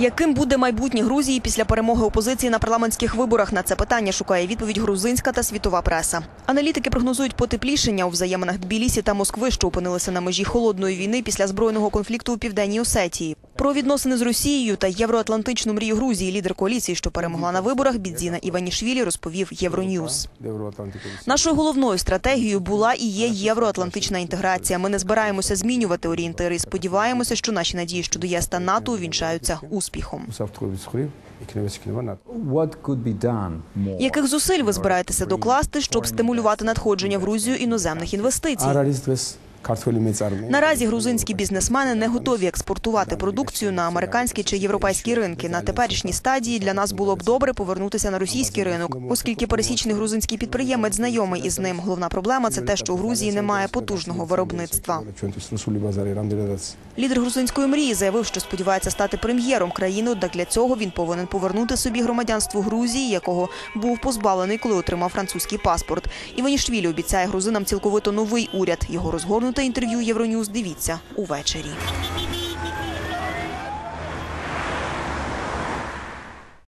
Яким буде майбутнє Грузії після перемоги опозиції на парламентських виборах? На це питання шукає відповідь грузинська та світова преса. Аналітики прогнозують потеплішення у взаєминах Тбілісі та Москви, що опинилися на межі холодної війни після збройного конфлікту у південній Осетії. Про відносини з Росією та євроатлантичну мрію Грузії лідер коаліції, що перемогла на виборах, Бідзіна Іванішвілі, розповів Євроньюз. Нашою головною стратегією була і є євроатлантична інтеграція. Ми не збираємося змінювати орієнтири. і Сподіваємося, що наші надії щодо ЄС та НАТО увінчаються успіхом. Яких зусиль ви збираєтеся докласти, щоб стимулювати надходження в Грузію іноземних інвестицій? Наразі грузинські бізнесмени не готові експортувати продукцію на американські чи європейські ринки. На теперішній стадії для нас було б добре повернутися на російський ринок, оскільки пересічний грузинський підприємець знайомий із ним. Головна проблема це те, що у Грузії немає потужного виробництва. Лідер грузинської мрії заявив, що сподівається стати прем'єром країни. Однак для цього він повинен повернути собі громадянство Грузії, якого був позбавлений, коли отримав французький паспорт. Іванішвілі обіцяє грузинам цілковито новий уряд. Його розгорнуте інтерв'ю Євроньюз. Дивіться увечері.